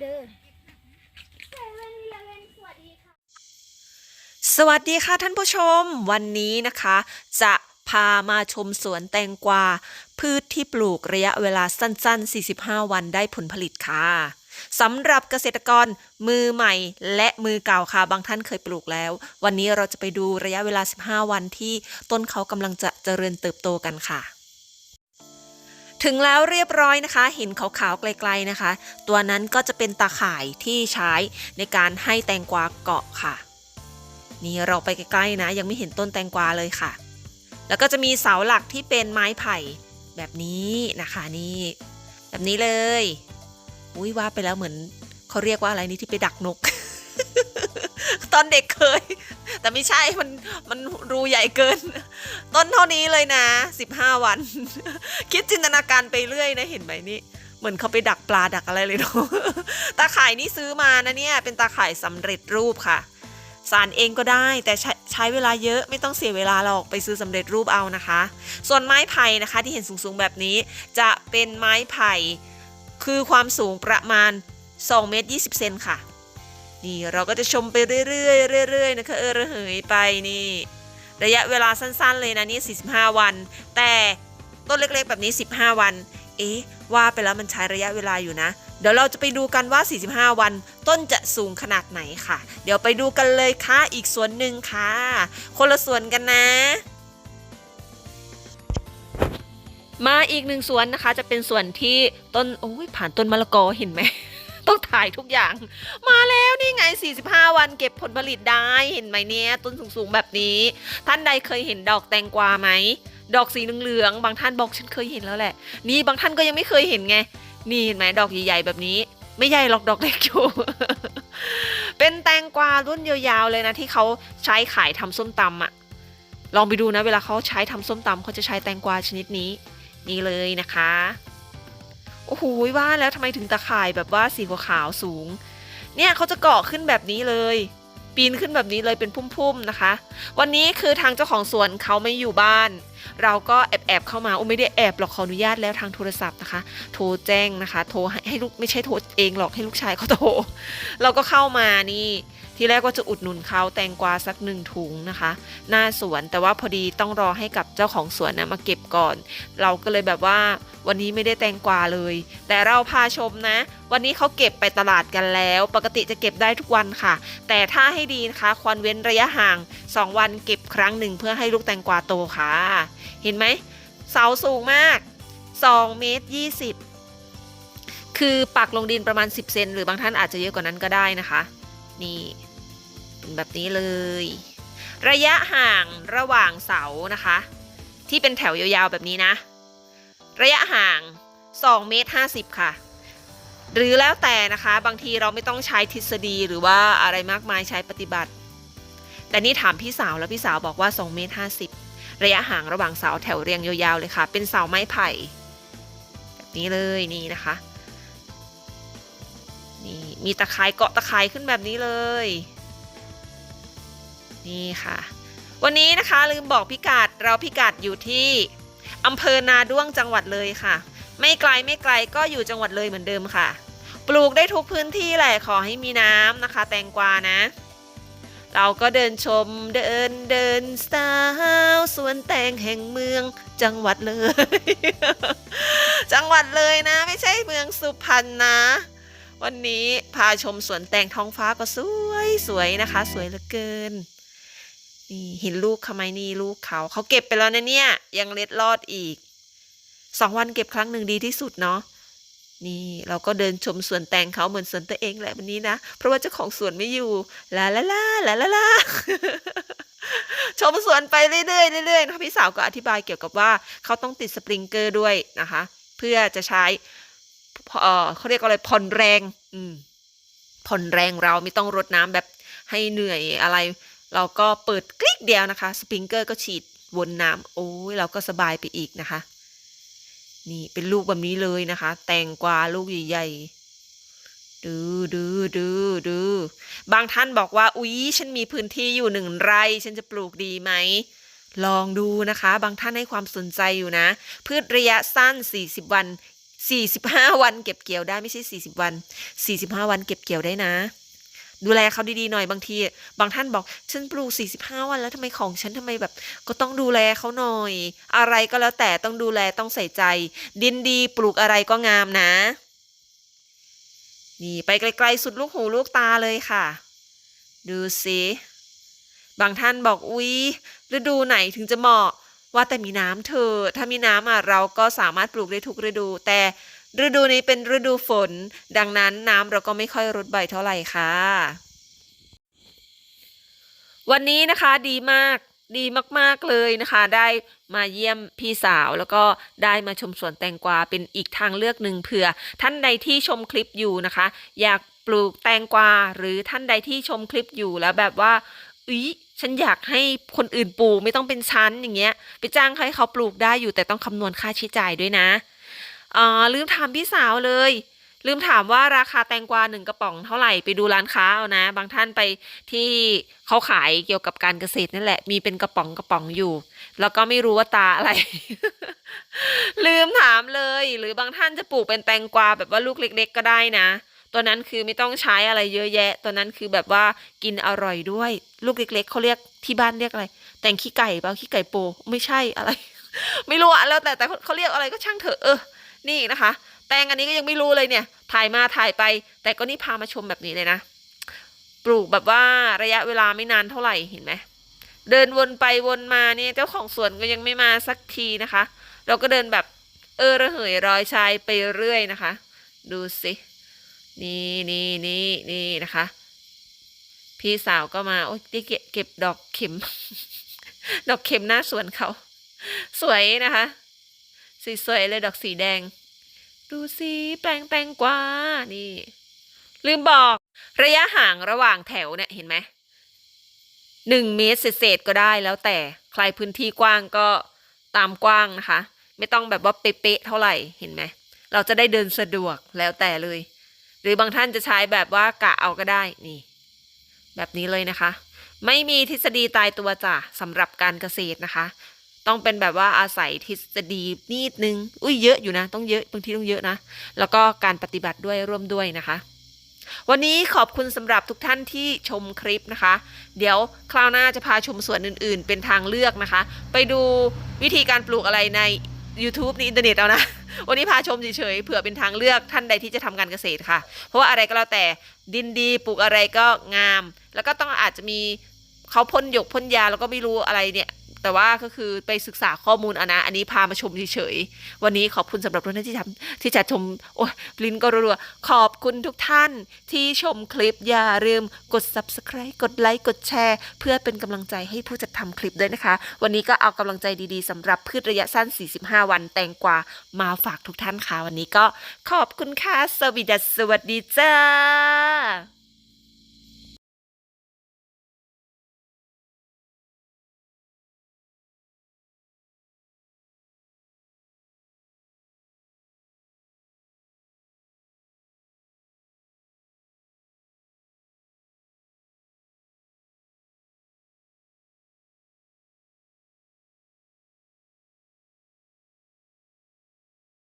เด้อสวัสดีค่ะท่านผู้ชม วันนี้นะคะ จะพามาชมสวนแตงกวา พืชที่ปลูกระยะเวลาสั้น ๆ 45 วันได้ผลผลิตค่ะสำหรับเกษตรกรมือใหม่และมือเก่าค่ะ บางท่านเคยปลูกแล้ว วันนี้เราจะไปดูระยะเวลา 15 วันที่ต้นเขากำลังจะเจริญเติบโตกันค่ะ ถึงแล้วเรียบร้อยนะคะ เห็นขาวๆไกลๆนะคะ ตัวนั้นก็จะเป็นตาข่ายที่ใช้ในการให้แตงกวาเกาะค่ะ นี่เราไปใกล้ๆนะ ยังไม่เห็นต้นแตงกวาเลยค่ะ แล้วก็จะมีเสาหลักที่เป็นไม้ไผ่แบบนี้นะคะนี่ แบบนี้เลย อุ้ยว่าไปแล้วเหมือนเขาเรียกว่าอะไรนี่ที่ไปดักนก ตอนเด็กเคย แต่ไม่ใช่มันมันรูใหญ่เกิน ต้นเท่านี้เลยนะ 15 วัน คิดจินตนาการไปเรื่อยนะเห็นไหมนี่เหมือนเขาไปดักปลาดักอะไรเลยเนาะตาข่ายนี่ซื้อมานะเนี่ย เป็นตาข่ายสำเร็จรูปค่ะ สารเองก็ได้แต่ใช้ใช้เวลาเยอะไม่ต้องเสียเวลาหรอกไปซื้อสำเร็จรูปเอานะคะ ส่วนไม้ไผ่นะคะที่เห็นสูงๆแบบนี้ จะเป็นไม้ไผ่คือความสูงประมาณ2เมตร20เซนค่ะ นี่เราก็จะชมไปเรื่อยๆเรื่อยๆนะคะเออระเหยไปนี่ ระยะเวลาสั้นๆเลยนะนี่ 45 วัน แต่ต้นเล็กๆ แบบนี้ 15 วัน เอ๊ะว่าไปแล้วมันใช้ระยะเวลาอยู่นะ เดี๋ยวเราจะไปดูกันว่า 45 วัน ต้นจะสูงขนาดไหนค่ะ เดี๋ยวไปดูกันเลยค่ะอีกสวนหนึ่งค่ะ คนละสวนกันนะมาอีกหนึ่งสวนนะคะจะเป็นสวนที่ต้นโอ้ยผ่านต้นมะละกอเห็นไหม ต้องถ่ายทุกอย่าง มาแล้วนี่ไง 45 วันเก็บผลผลิตได้เห็นไหมเนี่ยต้นสูงๆแบบนี้ ท่านใดเคยเห็นดอกแตงกวาไหม ดอกสีเหลืองๆบางท่านบอกฉันเคยเห็นแล้วแหละ นี่บางท่านก็ยังไม่เคยเห็นไง นี่เห็นไหมดอกใหญ่ๆแบบนี้ ไม่ใหญ่หรอกดอกเล็กอยู่เป็นแตงกวารุ่นยาวๆเลยนะที่เขาใช้ขายทำส้มตำอะลองไปดูนะเวลาเขาใช้ทำส้มตำเขาจะใช้แตงกวาชนิดนี้ นี่เลยนะคะ โอ้โหว่าแล้วทำไมถึงตะข่ายแบบว่าสีขาวสูง เนี่ยเขาจะเกาะขึ้นแบบนี้เลยปีนขึ้นแบบนี้เลยเป็นพุ่มๆนะคะ วันนี้คือทางเจ้าของสวนเขาไม่อยู่บ้าน เราก็แอบๆเข้ามาโอ้ไม่ได้แอบหรอกขออนุญาตแล้วทางโทรศัพท์นะคะ โทรแจ้งนะคะ โทรให้ให้ลูกไม่ใช่โทรเองหรอกให้ลูกชายเขาโทรเราก็เข้ามานี่ทีแรกว่าจะอุดหนุนเขาแตงกวาสักหนึ่งถุงนะคะ หน้าสวนแต่ว่าพอดีต้องรอให้กับเจ้าของสวนนะมาเก็บก่อน เราก็เลยแบบว่าวันนี้ไม่ได้แตงกวาเลย แต่เราพาชมนะ วันนี้เขาเก็บไปตลาดกันแล้ว ปกติจะเก็บได้ทุกวันค่ะ แต่ถ้าให้ดีนะคะควรเว้นระยะห่าง 2 วันเก็บครั้งหนึ่งเพื่อให้ลูกแตงกวาโตค่ะ เห็นไหมเสาสูงมาก2เมตร20 คือปักลงดินประมาณ 10 เซนหรือบางท่านอาจจะเยอะกว่านั้นก็ได้นะคะ นี่เป็นแบบนี้เลย ระยะห่างระหว่างเสานะคะ ที่เป็นแถวยาวๆแบบนี้นะ ระยะห่าง2เมตร50 ค่ะ หรือแล้วแต่นะคะ บางทีเราไม่ต้องใช้ทฤษฎีหรือว่าอะไรมากมายใช้ปฏิบัติ แต่นี่ถามพี่สาวแล้วพี่สาวบอกว่า2เมตร50 ระยะห่างระหว่างเสาแถวเรียงยาวๆเลยค่ะ เป็นเสาไม้ไผ่แบบนี้เลยนี่นะคะนี่มีตะไคร้เกาะตะไคร้ขึ้นแบบนี้เลย นี่ค่ะ วันนี้นะคะลืมบอกพิกัดเราพิกัดอยู่ที่อำเภอนาด้วงจังหวัดเลยค่ะ ไม่ไกลไม่ไกลก็อยู่จังหวัดเลยเหมือนเดิมค่ะ ปลูกได้ทุกพื้นที่แหละขอให้มีน้ำนะคะ แตงกวานะ เราก็เดินชมเดินเดินสาวสวนแตงแห่งเมืองจังหวัดเลย จังหวัดเลยนะ ไม่ใช่เมืองสุพรรณนะ วันนี้พาชมสวนแตงท้องฟ้าก็สวยสวยนะคะ สวยเหลือเกิน นี่เห็นลูกเขาไหมนี่ลูกเขาเขาเก็บไปแล้วนะเนี่ย ยังเล็ดลอดอีกสองวันเก็บครั้งหนึ่งดีที่สุดเนาะ นี่เราก็เดินชมสวนแตงเขาเหมือนสวนตัวเองแหละวันนี้นะ เพราะว่าเจ้าของสวนไม่อยู่ลาลาลาลาลาลาชมสวนไปเรื่อยๆเรื่อยๆนะคะพี่สาวก็อธิบายเกี่ยวกับว่าเขาต้องติดสปริงเกอร์ด้วยนะคะ เพื่อจะใช้เออเขาเรียกอะไรผ่อนแรงอืมผ่อนแรงเราไม่ต้องรดน้ำแบบให้เหนื่อยอะไร เราก็เปิดคลิกเดียวนะคะ สปริงเกอร์ก็ฉีดวนน้ำโอ้ยเราก็สบายไปอีกนะคะ นี่เป็นลูกแบบนี้เลยนะคะ แตงกวาลูกใหญ่ๆดูดูดูดูบางท่านบอกว่า อุ๊ย ฉันมีพื้นที่อยู่หนึ่งไร่ ฉันจะปลูกดีไหม ลองดูนะคะ บางท่านให้ความสนใจอยู่นะ พืชระยะสั้น 40 วัน 45 วันเก็บเกี่ยวได้ไม่ใช่ 40 วัน 45 วันเก็บเกี่ยวได้นะ ดูแลเขาดีๆหน่อยบางที บางท่านบอกฉันปลูก 45 วันแล้วทำไมของฉันทำไมแบบ ก็ต้องดูแลเขาหน่อย อะไรก็แล้วแต่ต้องดูแลต้องใส่ใจ ดินดีปลูกอะไรก็งามนะ นี่ไปไกลๆสุดลูกหูลูกตาเลยค่ะ ดูสิบางท่านบอกอุ๊ยฤดูไหนถึงจะเหมาะว่าแต่มีน้ำเถอะถ้ามีน้ำอะเราก็สามารถปลูกได้ทุกฤดูแต่ ฤดูนี้เป็นฤดูฝน ดังนั้นน้ำเราก็ไม่ค่อยรดใบเท่าไหร่ค่ะ วันนี้นะคะดีมากดีมากๆเลยนะคะ ได้มาเยี่ยมพี่สาวแล้วก็ได้มาชมสวนแตงกวาเป็นอีกทางเลือกหนึ่งเผื่อ ท่านใดที่ชมคลิปอยู่นะคะ อยากปลูกแตงกวาหรือท่านใดที่ชมคลิปอยู่แล้วแบบว่าอุ๊ยฉันอยากให้คนอื่นปลูกไม่ต้องเป็นชั้นอย่างเงี้ย ไปจ้างให้เขาปลูกได้อยู่แต่ต้องคำนวณค่าใช้จ่ายด้วยนะ อ่าลืมถามพี่สาวเลย ลืมถามว่าราคาแตงกวาหนึ่งกระป๋องเท่าไหร่ไปดูร้านค้าเอานะ บางท่านไปที่เขาขายเกี่ยวกับการเกษตรนั่นแหละ มีเป็นกระป๋องกระป๋องอยู่ แล้วก็ไม่รู้ว่าตาอะไร ลืมถามเลย หรือบางท่านจะปลูกเป็นแตงกวาแบบว่าลูกเล็ก ๆ ก็ได้นะตัวนั้นคือไม่ต้องใช้อะไรเยอะแยะ ตัวนั้นคือแบบว่ากินอร่อยด้วย ลูกเล็ก ๆเขาเรียกที่บ้านเรียกอะไร แตงขี้ไก่เปล่าขี้ไก่โป ไม่ใช่อะไร ไม่รู้อะแล้วแต่แต่เขาเรียกอะไรก็ช่างเถอะเออ นี่นะคะ แตงอันนี้ก็ยังไม่รู้เลยเนี่ย ถ่ายมาถ่ายไป แต่ก็นี่พามาชมแบบนี้เลยนะ ปลูกแบบว่าระยะเวลาไม่นานเท่าไหร่เห็นไหมเดินวนไปวนมาเนี่ยเจ้าของสวนก็ยังไม่มาสักทีนะคะ เราก็เดินแบบเออระเหยรอยชายไปเรื่อยนะคะ ดูสินี่นี่นี่นี่นะคะ พี่สาวก็มาโอ้ยได้เกเก็บดอกเข็ม ดอกเข็มหน้าสวนเขา สวยนะคะ สวยๆเลยดอกสีแดง ดูสิแปลงแตงกว่า นี่ ลืมบอก ระยะห่างระหว่างแถวเนี่ยเห็นไหมหนึ่งเมตรเศษก็ได้แล้วแต่ใครพื้นที่กว้างก็ตามกว้างนะคะ ไม่ต้องแบบว่าเป๊ะๆเท่าไหร่เห็นไหมเราจะได้เดินสะดวกแล้วแต่เลย หรือบางท่านจะใช้แบบว่ากะเอาก็ได้นี่ แบบนี้เลยนะคะ ไม่มีทฤษฎีตายตัวจ้ะสำหรับการเกษตรนะคะ ต้องเป็นแบบว่าอาศัยทฤษฎีนิดนึง อุ้ยเยอะอยู่นะ ต้องเยอะบางทีต้องเยอะนะ แล้วก็การปฏิบัติด้วยร่วมด้วยนะคะ วันนี้ขอบคุณสำหรับทุกท่านที่ชมคลิปนะคะ เดี๋ยวคราวหน้าจะพาชมส่วนอื่นๆ เป็นทางเลือกนะคะ ไปดูวิธีการปลูกอะไรใน YouTube ในอินเทอร์เน็ตเอานะ วันนี้พาชมเฉยๆเผื่อเป็นทางเลือกท่านใดที่จะทำการเกษตรค่ะ เพราะว่าอะไรก็แล้วแต่ดินดีปลูกอะไรก็งาม แล้วก็ต้องอาจจะมีเขาพ่นหยกพ่นยาแล้วก็ไม่รู้อะไรเนี่ย แต่ว่าก็คือไปศึกษาข้อมูลอนะ อันนี้พามาชมเฉยๆ วันนี้ขอบคุณสำหรับทุกท่านที่ทำที่จะชม โอ้ยลิ้นก็รัวๆ ขอบคุณทุกท่านที่ชมคลิปอย่าลืมกด subscribe กดไลค์ กดแชร์ เพื่อเป็นกำลังใจให้ผู้จัดทำคลิปด้วยนะคะ วันนี้ก็เอากำลังใจดีๆสำหรับพืชระยะสั้น 45 วันแตงกวามาฝากทุกท่านค่ะ วันนี้ก็ขอบคุณค่ะสวัสดีจ้า